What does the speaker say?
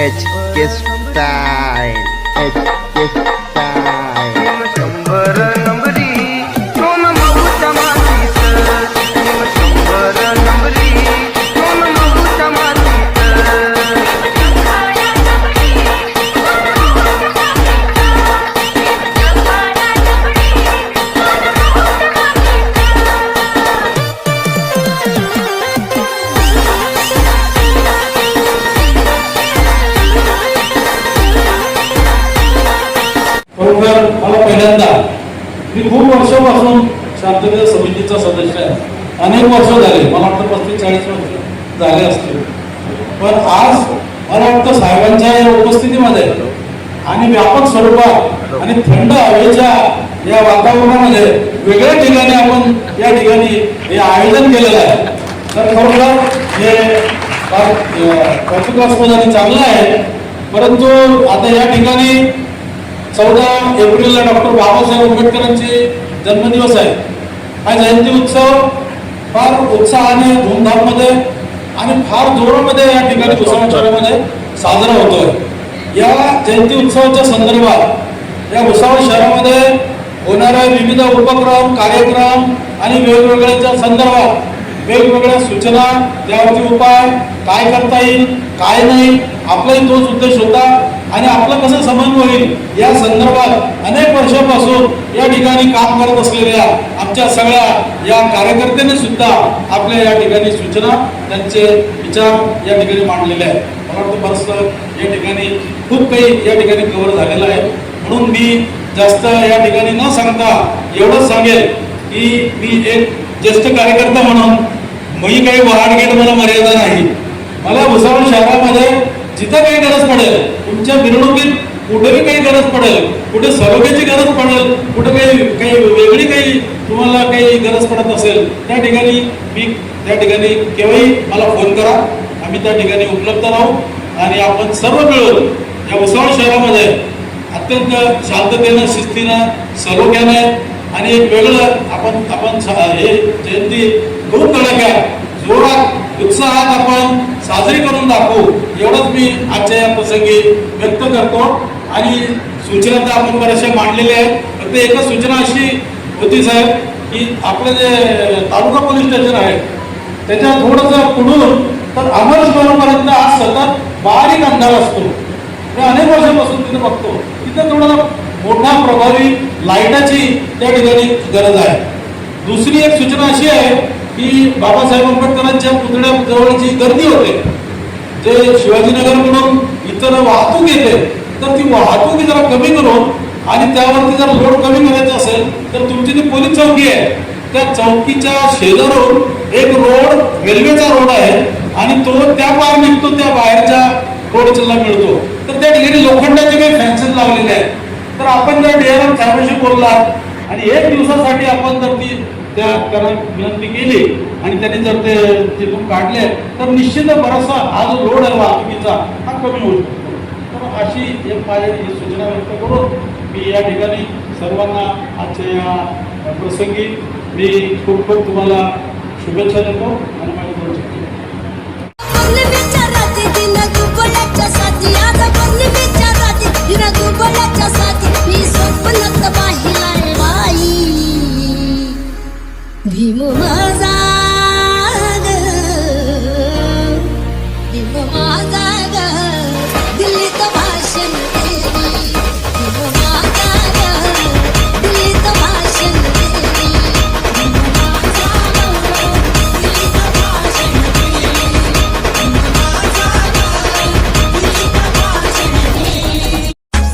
HK Style, HK fine. बरोबर मला पहिल्यांदा मी खूप वर्षापासून शांतता समितीचा सदस्य आहे. अनेक वर्ष झाले मला वाटतं पस्तीस चाळीस वर्ष झाले असतील. पण आज मला वाटतं साहेबांच्या या उपस्थितीमध्ये आणि व्यापक स्वरूपात आणि थंड हवेच्या या वातावरणामध्ये वेगळ्या ठिकाणी आपण या ठिकाणी हे आयोजन केलेलं आहे. तर खरोखर हे कौतुकास्पद आणि चांगलं आहे. परंतु आता या ठिकाणी चौदा एप्रिलला डॉक्टर बाबासाहेब आंबेडकरांचे जन्मदिवस आहे. हा जयंती उत्सव फार उत्साहाने धूमधाममध्ये आणि फार जोरामध्ये या ठिकाणी भुसावळ शहरामध्ये साजरा होतोय. या जयंती उत्सवाच्या संदर्भात या भुसावळ शहरामध्ये होणाऱ्या विविध उपक्रम कार्यक्रम आणि वेगवेगळ्याच्या संदर्भात वेगवेगळ्या सूचना त्यावरती उपाय काय करता येईल काय नाही आपलाही तोच उद्देश होता. आणि आपलं कसं समन्वय होईल? या संदर्भात अनेक वर्षापासून या ठिकाणी काम करत असलेल्या आमच्या सगळ्या या कार्यकर्त्यांनी सुद्धा आपल्या या ठिकाणी सूचना त्यांचे विचार या ठिकाणी मांडलेले आहेत. मला वाटतं बरंचसं या ठिकाणी खूप काही या ठिकाणी कव्हर झालेलं आहे. म्हणून मी जास्त या ठिकाणी न सांगता एवढंच सांगेल की मी एक ज्येष्ठ कार्यकर्ता म्हणून मी काही वहाडगेट मला मर्यादा नाही. मला भुसावळ शहरामध्ये जिथं काही गरज पडेल तुमच्या मिरवणुकीत कुठेही काही गरज पडेल कुठे सरोग्याची गरज पडेल कुठे काही काही वेगळी काही तुम्हाला काही गरज पडत असेल त्या ठिकाणी मी त्या ठिकाणी केव्हाही मला फोन करा. आम्ही त्या ठिकाणी उपलब्ध राहू आणि आपण सर्व मिळून या भुसावळ शहरामध्ये अत्यंत शांततेनं शिस्तीनं सलोख्याने आणि एक वेगळं आपण आपण हे जयंती दोन तडाख्यात जोरात उत्साहात आपण साजरी करून दाखवू. एवढंच मी आजच्या या प्रसंगी व्यक्त करतो. आणि सूचना तर आपण बऱ्याचशा मांडलेल्या आहेत. फक्त एकच सूचना अशी होती साहेब की आपलं जे तालुका पोलीस स्टेशन आहे त्याच्या थोडंसं पुढून तर अमरशवरपर्यंत आज सतत बारीक अंधार असतो. मी अनेक वर्षापासून तिथे बघतो. तिथं थोडं मोठा प्रभावी लाईटाची त्या ठिकाणी गरज आहे. दुसरी एक सूचना अशी आहे की बाबासाहेब आंबेडकरांच्या पुतळ्या जवळची गर्दी होते जे शिवाजीनगरकडून इतर वाहतूक येते तर ती वाहतूक जरा कमी करून आणि त्यावरती जर लोड कमी करायचं असेल तर तुमची जी पोलीस चौकी आहे. त्या चौकीच्या शेजारून एक रोड रेल्वेचा रोड आहे आणि तो त्या पार निघतो त्या बाहेरच्या रोडला मिळतो. तर त्या ठिकाणी लोखंडाचे काही फॅन्सेस लावलेले आहेत. तर आपण जर डीआरएम साहेबांशी बोललात आणि एक दिवसासाठी आपण जर ती त्या त्यांना विनंती केली आणि त्यांनी जर ते तिथून काढले तर निश्चित बराचसा हा जो लोड आहे वाहतुकीचा हा कमी होऊ शकतो. तर अशी एक माझी सूचना व्यक्त करून मी या ठिकाणी सर्वांना आजच्या या प्रसंगी मी खूप खूप तुम्हाला शुभेच्छा देतो आणि